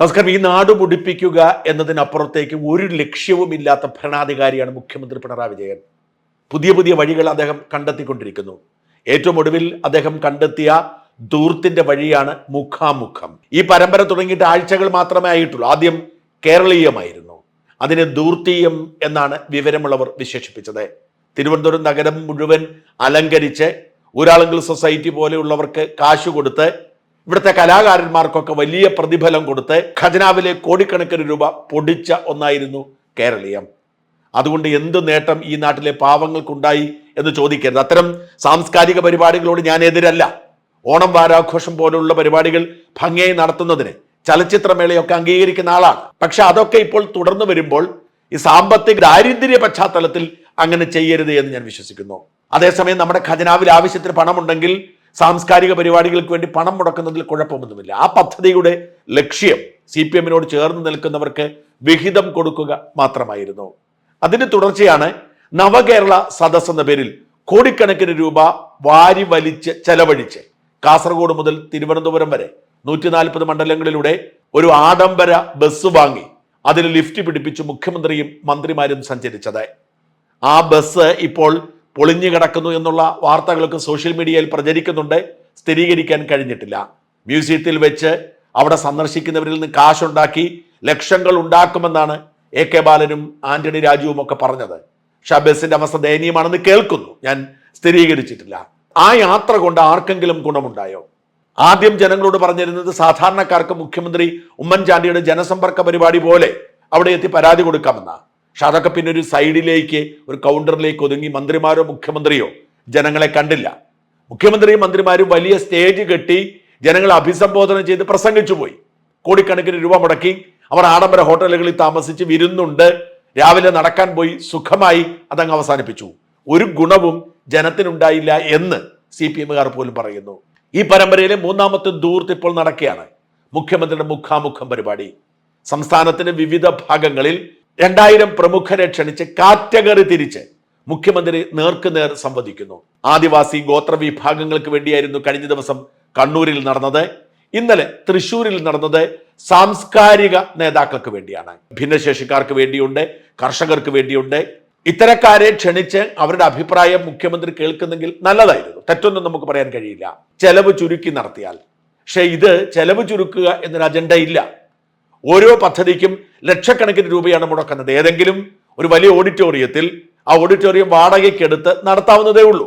നമസ്കാരം. ഈ നാട് മുടിപ്പിക്കുക എന്നതിനപ്പുറത്തേക്ക് ഒരു ലക്ഷ്യവുമില്ലാത്ത ഭരണാധികാരിയാണ് മുഖ്യമന്ത്രി പിണറായി വിജയൻ. പുതിയ പുതിയ വഴികൾ അദ്ദേഹം കണ്ടെത്തിക്കൊണ്ടിരിക്കുന്നു. ഏറ്റവും ഒടുവിൽ അദ്ദേഹം കണ്ടെത്തിയ ദൂർത്തിന്റെ വഴിയാണ് മുഖാമുഖം. ഈ പരമ്പര തുടങ്ങിയിട്ട് ആഴ്ചകൾ മാത്രമേ ആയിട്ടുള്ളൂ. ആദ്യം കേരളീയമായിരുന്നു. അതിനെ ദൂർത്തീയം എന്നാണ് വിവരമുള്ളവർ വിശേഷിപ്പിച്ചത്. തിരുവനന്തപുരം നഗരം മുഴുവൻ അലങ്കരിച്ച് ഊരാളുങ്കൽ സൊസൈറ്റി പോലെയുള്ളവർക്ക് കാശ് കൊടുത്ത് ഇവിടുത്തെ കലാകാരന്മാർക്കൊക്കെ വലിയ പ്രതിഫലം കൊടുത്ത് ഖജനാവിലെ കോടിക്കണക്കിന് രൂപ പൊടിച്ച ഒന്നായിരുന്നു കേരളീയം. അതുകൊണ്ട് എന്ത് നേട്ടം ഈ നാട്ടിലെ പാവങ്ങൾക്കുണ്ടായി എന്ന് ചോദിക്കരുത്. അത്തരം സാംസ്കാരിക പരിപാടികളോട് ഞാൻ എതിരല്ല. ഓണം വാരാഘോഷം പോലുള്ള പരിപാടികൾ ഭംഗിയായി നടത്തുന്നതിന് ചലച്ചിത്രമേളയൊക്കെ അംഗീകരിക്കുന്ന ആളാണ്. പക്ഷെ അതൊക്കെ ഇപ്പോൾ തുടർന്നു വരുമ്പോൾ ഈ സാമ്പത്തിക ദാരിദ്ര്യ പശ്ചാത്തലത്തിൽ അങ്ങനെ ചെയ്യരുത് എന്ന് ഞാൻ വിശ്വസിക്കുന്നു. അതേസമയം നമ്മുടെ ഖജനാവിൽ ആവശ്യത്തിന് പണമുണ്ടെങ്കിൽ സാംസ്കാരിക പരിപാടികൾക്ക് വേണ്ടി പണം മുടക്കുന്നതിൽ കുഴപ്പമൊന്നുമില്ല. ആ പദ്ധതിയുടെ ലക്ഷ്യം സി പി എമ്മിനോട് ചേർന്ന് നിൽക്കുന്നവർക്ക് വിഹിതം കൊടുക്കുക മാത്രമായിരുന്നു. അതിന് തുടർച്ചയാണ് നവകേരള സദസ് എന്ന പേരിൽ കോടിക്കണക്കിന് രൂപ വാരി വലിച്ച് ചെലവഴിച്ച് കാസർഗോഡ് മുതൽ തിരുവനന്തപുരം വരെ നൂറ്റി നാൽപ്പത് മണ്ഡലങ്ങളിലൂടെ ഒരു ആഡംബര ബസ് വാങ്ങി അതിൽ ലിഫ്റ്റ് പിടിപ്പിച്ച് മുഖ്യമന്ത്രിയും മന്ത്രിമാരും സഞ്ചരിച്ചത്. ആ ബസ് ഇപ്പോൾ പൊളിഞ്ഞു കിടക്കുന്നു എന്നുള്ള വാർത്തകളൊക്കെ സോഷ്യൽ മീഡിയയിൽ പ്രചരിക്കുന്നുണ്ട് സ്ഥിരീകരിക്കാൻ കഴിഞ്ഞിട്ടില്ല. മ്യൂസിയത്തിൽ വെച്ച് അവിടെ സന്ദർശിക്കുന്നവരിൽ നിന്ന് കാശുണ്ടാക്കി ലക്ഷങ്ങൾ ഉണ്ടാക്കുമെന്നാണ് എ കെ ബാലനും ആന്റണി രാജുവും ഒക്കെ പറഞ്ഞത്. ആ അവസ്ഥ ദയനീയമാണെന്ന് കേൾക്കുന്നു. ഞാൻ സ്ഥിരീകരിച്ചിട്ടില്ല. ആ യാത്ര കൊണ്ട് ആർക്കെങ്കിലും ഗുണമുണ്ടായോ? ആദ്യം ജനങ്ങളോട് പറഞ്ഞിരുന്നത് സാധാരണക്കാർക്ക് മുഖ്യമന്ത്രി ഉമ്മൻചാണ്ടിയുടെ ജനസമ്പർക്ക പരിപാടി പോലെ അവിടെ എത്തി പരാതി കൊടുക്കാമെന്നാ. പക്ഷെ അതൊക്കെ പിന്നെ ഒരു സൈഡിലേക്ക് ഒരു കൗണ്ടറിലേക്ക് ഒതുങ്ങി മന്ത്രിമാരോ മുഖ്യമന്ത്രിയോ ജനങ്ങളെ കണ്ടില്ല. മുഖ്യമന്ത്രിയും മന്ത്രിമാരും വലിയ സ്റ്റേജ് കെട്ടി ജനങ്ങളെ അഭിസംബോധന ചെയ്ത് പ്രസംഗിച്ചു പോയി. കോടിക്കണക്കിന് രൂപ മുടക്കി. അവർ ആഡംബര ഹോട്ടലുകളിൽ താമസിച്ച് വിരുന്നുണ്ട്. രാവിലെ നടക്കാൻ പോയി സുഖമായി അതങ്ങ് അവസാനിപ്പിച്ചു. ഒരു ഗുണവും ജനത്തിനുണ്ടായില്ല എന്ന് സി പി എമ്മുകാർ പോലും പറയുന്നു. ഈ പരമ്പരയിലെ മൂന്നാമത്തെ ദൂർത്ത് ഇപ്പോൾ നടക്കുകയാണ്. മുഖ്യമന്ത്രിയുടെ മുഖാമുഖം പരിപാടി. സംസ്ഥാനത്തിന്റെ വിവിധ ഭാഗങ്ങളിൽ രണ്ടായിരം പ്രമുഖരെ ക്ഷണിച്ച് കാറ്റഗറി തിരിച്ച് മുഖ്യമന്ത്രി നേർക്കുനേർ സംവദിക്കുന്നു. ആദിവാസി ഗോത്ര വിഭാഗങ്ങൾക്ക് വേണ്ടിയായിരുന്നു കഴിഞ്ഞ ദിവസം കണ്ണൂരിൽ നടന്നത്. ഇന്നലെ തൃശൂരിൽ നടന്നത് സാംസ്കാരിക നേതാക്കൾക്ക് വേണ്ടിയാണ്. ഭിന്നശേഷിക്കാർക്ക് വേണ്ടിയുണ്ട് കർഷകർക്ക് വേണ്ടിയുണ്ട്. ഇത്തരക്കാരെ ക്ഷണിച്ച് അവരുടെ അഭിപ്രായം മുഖ്യമന്ത്രി കേൾക്കുന്നെങ്കിൽ നല്ലതായിരുന്നു. തെറ്റൊന്നും നമുക്ക് പറയാൻ കഴിയില്ല. ചെലവ് ചുരുക്കി നടത്തിയാൽ. പക്ഷേ ഇത് ചെലവ് ചുരുക്കുക എന്നൊരു അജണ്ട ഇല്ല ഓരോ പദ്ധതിക്കും ലക്ഷക്കണക്കിന് രൂപയാണ് മുടക്കുന്നത്. ഏതെങ്കിലും ഒരു വലിയ ഓഡിറ്റോറിയത്തിൽ ആ ഓഡിറ്റോറിയം വാടകയ്ക്കെടുത്ത് നടത്താവുന്നതേ ഉള്ളൂ.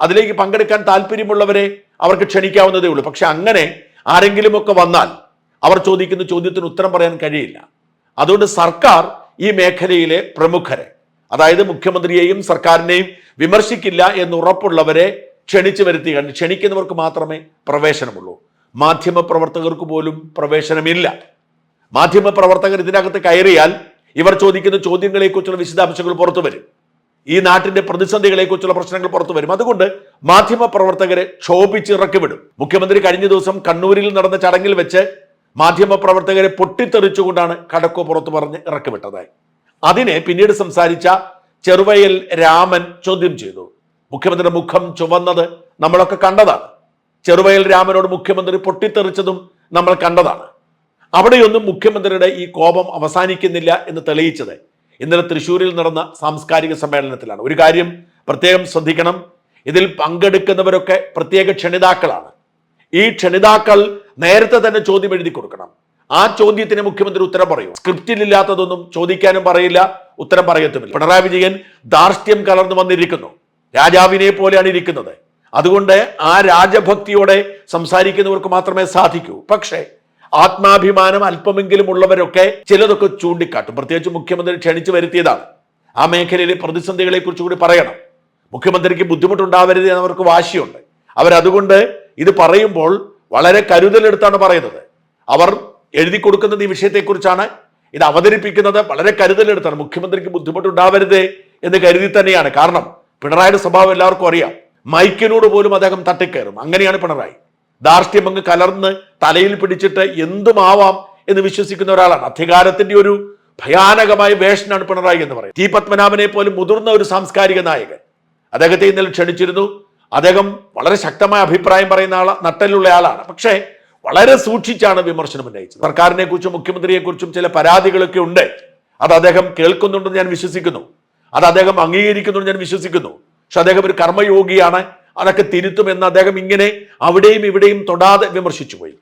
അതിലേക്ക് പങ്കെടുക്കാൻ താല്പര്യമുള്ളവരെ അവർക്ക് ക്ഷണിക്കാവുന്നതേ ഉള്ളൂ. പക്ഷെ അങ്ങനെ ആരെങ്കിലുമൊക്കെ വന്നാൽ അവർ ചോദിക്കുന്ന ചോദ്യത്തിന് ഉത്തരം പറയാൻ കഴിയില്ല. അതുകൊണ്ട് സർക്കാർ ഈ മേഖലയിലെ പ്രമുഖരെ അതായത് മുഖ്യമന്ത്രിയെയും സർക്കാരിനെയും വിമർശിക്കില്ല എന്ന് ഉറപ്പുള്ളവരെ ക്ഷണിച്ചു വരുത്തി ക്ഷണിക്കുന്നവർക്ക് മാത്രമേ പ്രവേശനമുള്ളൂ. മാധ്യമ പ്രവർത്തകർക്ക് പോലും പ്രവേശനമില്ല. മാധ്യമ പ്രവർത്തകർ ഇതിനകത്ത് കയറിയാൽ ഇവർ ചോദിക്കുന്ന ചോദ്യങ്ങളെക്കുറിച്ചുള്ള വിശദാംശങ്ങൾ പുറത്തു വരും. ഈ നാട്ടിന്റെ പ്രതിസന്ധികളെക്കുറിച്ചുള്ള പ്രശ്നങ്ങൾ പുറത്തു വരും. അതുകൊണ്ട് മാധ്യമപ്രവർത്തകരെ ക്ഷോഭിച്ച് ഇറക്കിവിടും മുഖ്യമന്ത്രി കഴിഞ്ഞ ദിവസം കണ്ണൂരിൽ നടന്ന ചടങ്ങിൽ വെച്ച് മാധ്യമപ്രവർത്തകരെ പൊട്ടിത്തെറിച്ചുകൊണ്ടാണ് കടക്കോ പുറത്തു പറഞ്ഞ് ഇറക്കിവിട്ടത്. അതിനെ പിന്നീട് സംസാരിച്ച ചെറുവയൽ രാമൻ ചോദ്യം ചെയ്തു. മുഖ്യമന്ത്രിയുടെ മുഖം ചുവന്നത് നമ്മളൊക്കെ കണ്ടതാണ്. ചെറുവയൽ രാമനോട് മുഖ്യമന്ത്രി പൊട്ടിത്തെറിച്ചതും നമ്മൾ കണ്ടതാണ്. അവിടെയൊന്നും മുഖ്യമന്ത്രിയുടെ ഈ കോപം അവസാനിക്കുന്നില്ല എന്ന് തെളിയിച്ചത് ഇന്നലെ തൃശ്ശൂരിൽ നടന്ന സാംസ്കാരിക സമ്മേളനത്തിലാണ്. ഒരു കാര്യം പ്രത്യേകം ശ്രദ്ധിക്കണം. ഇതിൽ പങ്കെടുക്കുന്നവരൊക്കെ പ്രത്യേക ക്ഷണിതാക്കളാണ്. ഈ ക്ഷണിതാക്കൾ നേരത്തെ തന്നെ ചോദ്യം എഴുതി കൊടുക്കണം. ആ ചോദ്യത്തിന് മുഖ്യമന്ത്രി ഉത്തരം പറയും. സ്ക്രിപ്റ്റിലില്ലാത്തതൊന്നും ചോദിക്കാനും പറയില്ല ഉത്തരം പറയത്തുമില്ല. പിണറായി വിജയൻ ധാർഷ്ട്യം കലർന്നു വന്നിരിക്കുന്നു. രാജാവിനെ പോലെയാണ് ഇരിക്കുന്നത്. അതുകൊണ്ട് ആ രാജഭക്തിയോടെ സംസാരിക്കുന്നവർക്ക് മാത്രമേ സാധിക്കൂ. പക്ഷേ ആത്മാഭിമാനം അല്പമെങ്കിലും ഉള്ളവരൊക്കെ ചിലതൊക്കെ ചൂണ്ടിക്കാട്ടും. പ്രത്യേകിച്ച് മുഖ്യമന്ത്രി ക്ഷണിച്ചു വരുത്തിയതാണ്. ആ മേഖലയിലെ പ്രതിസന്ധികളെ കുറിച്ച് കൂടി പറയണം. മുഖ്യമന്ത്രിക്ക് ബുദ്ധിമുട്ടുണ്ടാവരുത് എന്നവർക്ക് വാശിയുണ്ട്. അവരതുകൊണ്ട് ഇത് പറയുമ്പോൾ വളരെ കരുതലെടുത്താണ് പറയുന്നത്. അവർ എഴുതി കൊടുക്കുന്നത് ഈ വിഷയത്തെക്കുറിച്ചാണ്. ഇത് അവതരിപ്പിക്കുന്നത് വളരെ കരുതലെടുത്താണ്. മുഖ്യമന്ത്രിക്ക് ബുദ്ധിമുട്ടുണ്ടാവരുത് എന്ന് കരുതി തന്നെയാണ്. കാരണം പിണറായിയുടെ സ്വഭാവം എല്ലാവർക്കും അറിയാം. മൈക്കിനോട് പോലും അദ്ദേഹം തട്ടിക്കയറും. അങ്ങനെയാണ് പിണറായി. ധാർഷ്ട്യം അങ്ങ് കലർന്ന് തലയിൽ പിടിച്ചിട്ട് എന്തുമാവാം എന്ന് വിശ്വസിക്കുന്ന ഒരാളാണ്. അധികാരത്തിന്റെ ഒരു ഭയാനകമായ വേഷനാണ് പിണറായി എന്ന് പറയും ടി പത്മനാഭനെ പോലും മുതിർന്ന ഒരു സാംസ്കാരിക നായകൻ. അദ്ദേഹത്തെ ഇന്നലെ ക്ഷണിച്ചിരുന്നു. അദ്ദേഹം വളരെ ശക്തമായ അഭിപ്രായം പറയുന്ന ആളാ നട്ടലുള്ള ആളാണ്. പക്ഷേ വളരെ സൂക്ഷിച്ചാണ് വിമർശനം ഉന്നയിച്ചത്. സർക്കാരിനെ കുറിച്ചും മുഖ്യമന്ത്രിയെ കുറിച്ചും ചില പരാതികളൊക്കെ ഉണ്ട്. അത് അദ്ദേഹം കേൾക്കുന്നുണ്ടെന്ന് ഞാൻ വിശ്വസിക്കുന്നു. അത് അദ്ദേഹം അംഗീകരിക്കുന്നുണ്ടെന്ന് ഞാൻ വിശ്വസിക്കുന്നു. പക്ഷെ അദ്ദേഹം ഒരു കർമ്മയോഗിയാണ്. അതൊക്കെ തിരുത്തുമെന്ന് അദ്ദേഹം ഇങ്ങനെ അവിടെയും ഇവിടെയും തൊടാതെ വിമർശിച്ചു പോയി.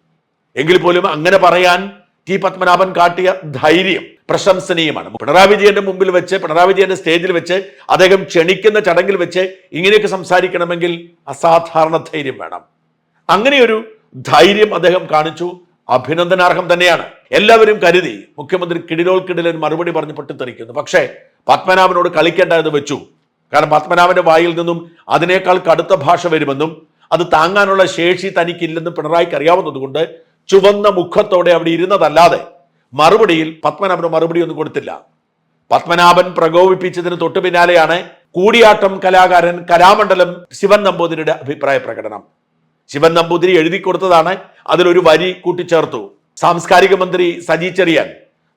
എങ്കിൽ പോലും അങ്ങനെ പറയാൻ ടി പത്മനാഭൻ കാട്ടിയ ധൈര്യം പ്രശംസനീയമാണ്. പിണറായി വിജയന്റെ മുമ്പിൽ വെച്ച് പിണറായി വിജയന്റെ സ്റ്റേജിൽ വെച്ച് അദ്ദേഹം ക്ഷണിക്കുന്ന ചടങ്ങിൽ വെച്ച് ഇങ്ങനെയൊക്കെ സംസാരിക്കണമെങ്കിൽ അസാധാരണ ധൈര്യം വേണം. അങ്ങനെയൊരു ധൈര്യം അദ്ദേഹം കാണിച്ചു. അഭിനന്ദനാർഹം തന്നെയാണ്. എല്ലാവരും കരുതി മുഖ്യമന്ത്രി കിടിലോൾ കിടിലൻ മറുപടി പറഞ്ഞ് പൊട്ടിത്തെറിക്കുന്നു. പക്ഷേ പത്മനാഭനോട് കളിക്കേണ്ടത് വെച്ചു. കാരണം പത്മനാഭന്റെ വായിൽ നിന്നും അതിനേക്കാൾ കടുത്ത ഭാഷ വരുമെന്നും അത് താങ്ങാനുള്ള ശേഷി തനിക്കില്ലെന്നും പിണറായിക്ക് അറിയാവുന്നതുകൊണ്ട് ചുവന്ന മുഖത്തോടെ അവിടെ ഇരുന്നതല്ലാതെ മറുപടിയിൽ പത്മനാഭന് മറുപടി ഒന്നും കൊടുത്തില്ല. പത്മനാഭൻ പ്രകോപിപ്പിച്ചതിന് തൊട്ടു പിന്നാലെയാണ് കൂടിയാട്ടം കലാകാരൻ കലാമണ്ഡലം ശിവൻ നമ്പൂതിരിയുടെ അഭിപ്രായ പ്രകടനം. ശിവൻ നമ്പൂതിരി എഴുതി കൊടുത്തതാണ് അതിലൊരു വരി കൂട്ടിച്ചേർത്തു. സാംസ്കാരിക മന്ത്രി സജി ചെറിയാൻ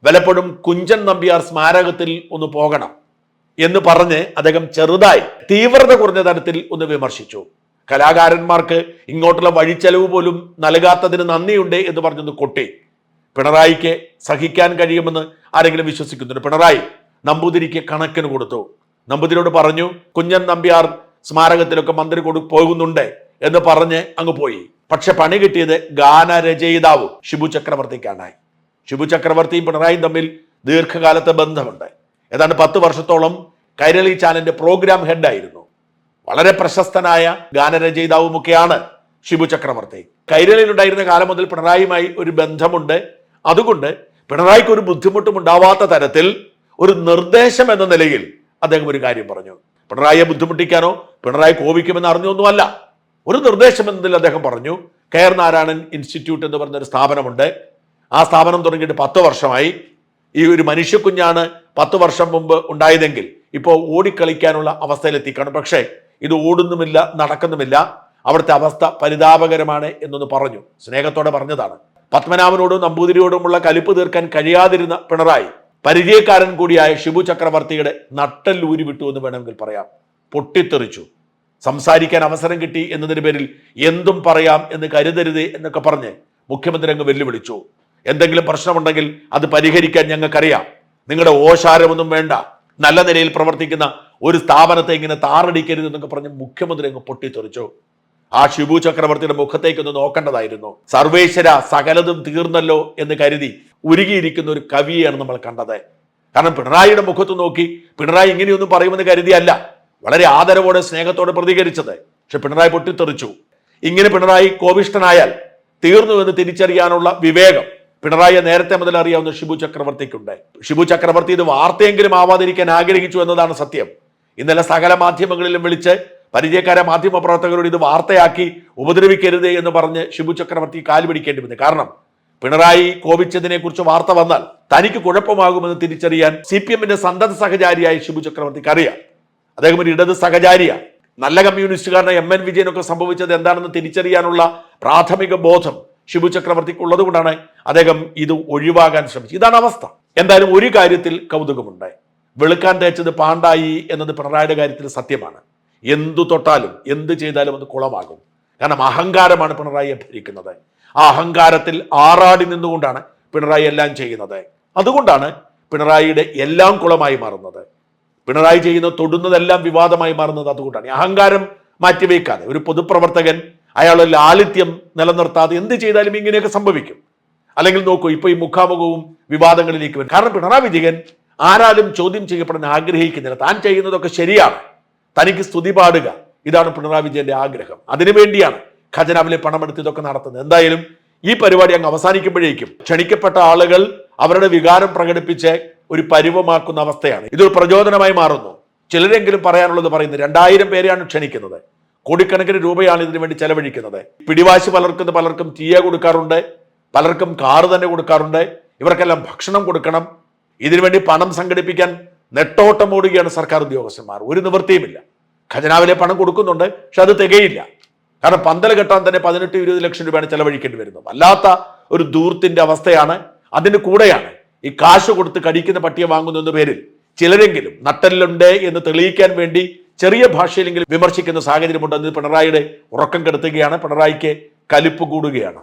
വലപ്പോഴും കുഞ്ചൻ നമ്പ്യാർ സ്മാരകത്തിൽ ഒന്ന് പോകണം. എന്ന് പറഞ്ഞ് അദ്ദേഹം ചെറുതായി തീവ്രത കുറഞ്ഞ തരത്തിൽ ഒന്ന് വിമർശിച്ചു. കലാകാരന്മാർക്ക് ഇങ്ങോട്ടുള്ള വഴിച്ചെലവ് പോലും നൽകാത്തതിന് നന്ദിയുണ്ട് എന്ന് പറഞ്ഞൊന്ന് കൊട്ടി. പിണറായിക്ക് സഹിക്കാൻ കഴിയുമെന്ന് ആരെങ്കിലും വിശ്വസിക്കുന്നുണ്ട്. പിണറായി നമ്പൂതിരിക്ക് കണക്കിന് കൊടുത്തു. നമ്പൂതിരിയോട് പറഞ്ഞു കുഞ്ഞൻ നമ്പ്യാർ സ്മാരകത്തിലൊക്കെ മന്ത്രി കൊടു പോകുന്നുണ്ട് എന്ന് പറഞ്ഞ് അങ്ങ് പോയി. പക്ഷെ പണി കിട്ടിയത് ഗാനരചയിതാവും ഷിബു ചക്രവർത്തിക്കാണായി ഷിബു ചക്രവർത്തിയും പിണറായിയും തമ്മിൽ ദീർഘകാലത്തെ ബന്ധമുണ്ട്. ഏതാണ്ട് പത്ത് വർഷത്തോളം കൈരളി ചാനലിന്റെ പ്രോഗ്രാം ഹെഡായിരുന്നു വളരെ പ്രശസ്തനായ ഗാനരചയിതാവുമൊക്കെയാണ് ഷിബു ചക്രവർത്തി. കൈരളിയിലുണ്ടായിരുന്ന കാലം മുതൽ പിണറായിയുമായി ഒരു ബന്ധമുണ്ട്. അതുകൊണ്ട് പിണറായിക്ക് ഒരു ബുദ്ധിമുട്ടും ഉണ്ടാവാത്ത തരത്തിൽ ഒരു നിർദ്ദേശം എന്ന നിലയിൽ അദ്ദേഹം ഒരു കാര്യം പറഞ്ഞു. പിണറായിയെ ബുദ്ധിമുട്ടിക്കാനോ പിണറായി കോപിക്കുമെന്ന് അറിഞ്ഞൊന്നുമല്ല. ഒരു നിർദ്ദേശം എന്നതിൽ അദ്ദേഹം പറഞ്ഞു കെ ആർ നാരായണൻ ഇൻസ്റ്റിറ്റ്യൂട്ട് എന്ന് പറഞ്ഞൊരു സ്ഥാപനമുണ്ട്. ആ സ്ഥാപനം തുടങ്ങിയിട്ട് പത്ത് വർഷമായി. ഈ ഒരു മനുഷ്യക്കുഞ്ഞാണ് പത്ത് വർഷം മുമ്പ് ഉണ്ടായതെങ്കിൽ ഇപ്പോൾ ഓടിക്കളിക്കാനുള്ള അവസ്ഥയിലെത്തിക്കാണ്. പക്ഷേ ഇത് ഓടുന്നുമില്ല നടക്കുന്നുമില്ല. അവിടുത്തെ അവസ്ഥ പരിതാപകരമാണ് എന്നൊന്ന് പറഞ്ഞു. സ്നേഹത്തോടെ പറഞ്ഞതാണ്. പത്മനാഭനോടും നമ്പൂതിരിയോടുമുള്ള കലിപ്പ് തീർക്കാൻ കഴിയാതിരുന്ന പിണറായി പരിചയക്കാരൻ കൂടിയായ ഷിബു ചക്രവർത്തിയുടെ നട്ടല്ലൂരി വിട്ടു എന്ന് വേണമെങ്കിൽ പറയാം. പൊട്ടിത്തെറിച്ചു. സംസാരിക്കാൻ അവസരം കിട്ടി എന്നതിന് പേരിൽ എന്തും പറയാം എന്ന് കരുതരുത് എന്നൊക്കെ പറഞ്ഞ് മുഖ്യമന്ത്രി അങ്ങ് വെല്ലുവിളിച്ചു. എന്തെങ്കിലും പ്രശ്നമുണ്ടെങ്കിൽ അത് പരിഹരിക്കാൻ ഞങ്ങൾക്കറിയാം. നിങ്ങളുടെ ഓശാരമൊന്നും വേണ്ട. നല്ല നിലയിൽ പ്രവർത്തിക്കുന്ന ഒരു സ്ഥാപനത്തെ ഇങ്ങനെ താറടിക്കരുത് എന്നൊക്കെ പറഞ്ഞ് മുഖ്യമന്ത്രി അങ്ങ് പൊട്ടിത്തെറിച്ചു. ആ ഷിബു ചക്രവർത്തിയുടെ മുഖത്തേക്കൊന്ന് നോക്കേണ്ടതായിരുന്നു. സർവേശ്വര സകലതും തീർന്നല്ലോ എന്ന് കരുതി ഉരുകിയിരിക്കുന്ന ഒരു കവിയാണ് നമ്മൾ കണ്ടത്. കാരണം പിണറായിയുടെ മുഖത്ത് നോക്കി പിണറായി ഇങ്ങനെയൊന്നും പറയുമെന്ന് കരുതിയല്ല. വളരെ ആദരവോടെ സ്നേഹത്തോടെ പ്രതികരിച്ചത്. പക്ഷെ പിണറായി പൊട്ടിത്തെറിച്ചു. ഇങ്ങനെ പിണറായി കോപിഷ്ടനായാൽ തീർന്നു എന്ന് തിരിച്ചറിയാനുള്ള വിവേകം പിണറായിയെ നേരത്തെ മുതൽ അറിയാവുന്ന ഷിബു ചക്രവർത്തിക്കുണ്ട്. ഷിബു ചക്രവർത്തി ഇത് വാർത്തയെങ്കിലും ആവാതിരിക്കാൻ ആഗ്രഹിച്ചു എന്നതാണ് സത്യം. ഇന്നലെ സകല മാധ്യമങ്ങളിലും വിളിച്ച് പരിചയക്കാര മാധ്യമ പ്രവർത്തകരോട് ഇത് വാർത്തയാക്കി ഉപദ്രവിക്കരുത് എന്ന് പറഞ്ഞ് ഷിബു ചക്രവർത്തി കാൽ പിടിക്കേണ്ടി വന്നു. കാരണം പിണറായി കോപിച്ചതിനെ കുറിച്ച് വാർത്ത വന്നാൽ തനിക്ക് കുഴപ്പമാകുമെന്ന് തിരിച്ചറിയാൻ സി പി എമ്മിന്റെ സന്തത സഹചാരിയായ ഷിബു ചക്രവർത്തിക്ക് അറിയാം. അദ്ദേഹം ഒരു ഇടത് സഹചാരിയാണ്. നല്ല കമ്മ്യൂണിസ്റ്റുകാരനെ എം എൻ വിജയനൊക്കെ സംഭവിച്ചത് എന്താണെന്ന് തിരിച്ചറിയാനുള്ള പ്രാഥമിക ബോധം ഷിബു ചക്രവർത്തിക്ക് ഉള്ളതുകൊണ്ടാണ് അദ്ദേഹം ഇത് ഒഴിവാകാൻ ശ്രമിച്ചത്. ഇതാണ് അവസ്ഥ. എന്തായാലും ഒരു കാര്യത്തിൽ കൗതുകമുണ്ട് വെളുക്കാൻ തേച്ചത് പാണ്ടായി എന്നത് പിണറായിയുടെ കാര്യത്തിൽ സത്യമാണ്. എന്തു തൊട്ടാലും എന്ത് ചെയ്താലും അത് കുളമാകും. കാരണം അഹങ്കാരമാണ് പിണറായിയെ ഭരിക്കുന്നത്. ആ അഹങ്കാരത്തിൽ ആറാടി നിന്നുകൊണ്ടാണ് പിണറായി എല്ലാം ചെയ്യുന്നത്. അതുകൊണ്ടാണ് പിണറായിയുടെ എല്ലാം കുളമായി മാറുന്നത്. പിണറായി ചെയ്യുന്ന തൊടുന്നതെല്ലാം വിവാദമായി മാറുന്നത് അതുകൊണ്ടാണ്. അഹങ്കാരം മാറ്റിവെക്കാതെ ഒരു പൊതുപ്രവർത്തകൻ അയാളുടെ ലാളിത്യം നിലനിർത്താതെ എന്ത് ചെയ്താലും ഇങ്ങനെയൊക്കെ സംഭവിക്കും. അല്ലെങ്കിൽ നോക്കൂ ഇപ്പൊ ഈ മുഖാമുഖവും വിവാദങ്ങളിലേക്ക് വരും. കാരണം പിണറായി വിജയൻ ആരാലും ചോദ്യം ചെയ്യപ്പെടാൻ ആഗ്രഹിക്കുന്നില്ല. താൻ ചെയ്യുന്നതൊക്കെ ശരിയാണ്. തനിക്ക് സ്തുതി പാടുക. ഇതാണ് പിണറായി വിജയന്റെ ആഗ്രഹം. അതിനുവേണ്ടിയാണ് ഖജനാവിലെ പണമെടുത്ത് ഇതൊക്കെ നടത്തുന്നത്. എന്തായാലും ഈ പരിപാടി അങ്ങ് അവസാനിക്കുമ്പോഴേക്കും ക്ഷണിക്കപ്പെട്ട ആളുകൾ അവരുടെ വികാരം പ്രകടിപ്പിച്ച് ഒരു പരുവമാക്കുന്ന അവസ്ഥയാണ്. ഇതൊരു പ്രചോദനമായി മാറുന്നു. ചിലരെങ്കിലും പറയാനുള്ളത് പറയുന്നത് രണ്ടായിരം പേരെയാണ് ക്ഷണിക്കുന്നത്. കോടിക്കണക്കിന് രൂപയാണ് ഇതിനു വേണ്ടി ചെലവഴിക്കുന്നത്. പിടിവാശി പലർക്കും പലർക്കും തീയ കൊടുക്കാറുണ്ട്. പലർക്കും കാറ് തന്നെ കൊടുക്കാറുണ്ട്. ഇവർക്കെല്ലാം ഭക്ഷണം കൊടുക്കണം. ഇതിനുവേണ്ടി പണം സംഘടിപ്പിക്കാൻ നെട്ടോട്ടം ഓടുകയാണ് സർക്കാർ ഉദ്യോഗസ്ഥന്മാർ. ഒരു നിവൃത്തിയുമില്ല. ഖജനാവിലെ പണം കൊടുക്കുന്നുണ്ട് പക്ഷെ അത് തികയില്ല. കാരണം പന്തൽ കെട്ടാൻ തന്നെ പതിനെട്ട് ഇരുപത് ലക്ഷം രൂപയാണ് ചെലവഴിക്കേണ്ടി വരുന്നത്. അല്ലാത്ത ഒരു ദൂർത്തിന്റെ അവസ്ഥയാണ്. അതിന് കൂടെയാണ് ഈ കാശ് കൊടുത്ത് കടിക്കുന്ന പട്ടിയെ വാങ്ങുന്നു എന്ന പേരിൽ ചിലരെങ്കിലും നട്ടലുണ്ട് എന്ന് തെളിയിക്കാൻ വേണ്ടി ചെറിയ ഭാഷയിലെങ്കിലും വിമർശിക്കുന്ന സാഹചര്യമുണ്ടെന്ന് പിണറായിയുടെ ഉറക്കം കെടുത്തുകയാണ്. പിണറായിക്ക് കലിപ്പ് കൂടുകയാണ്.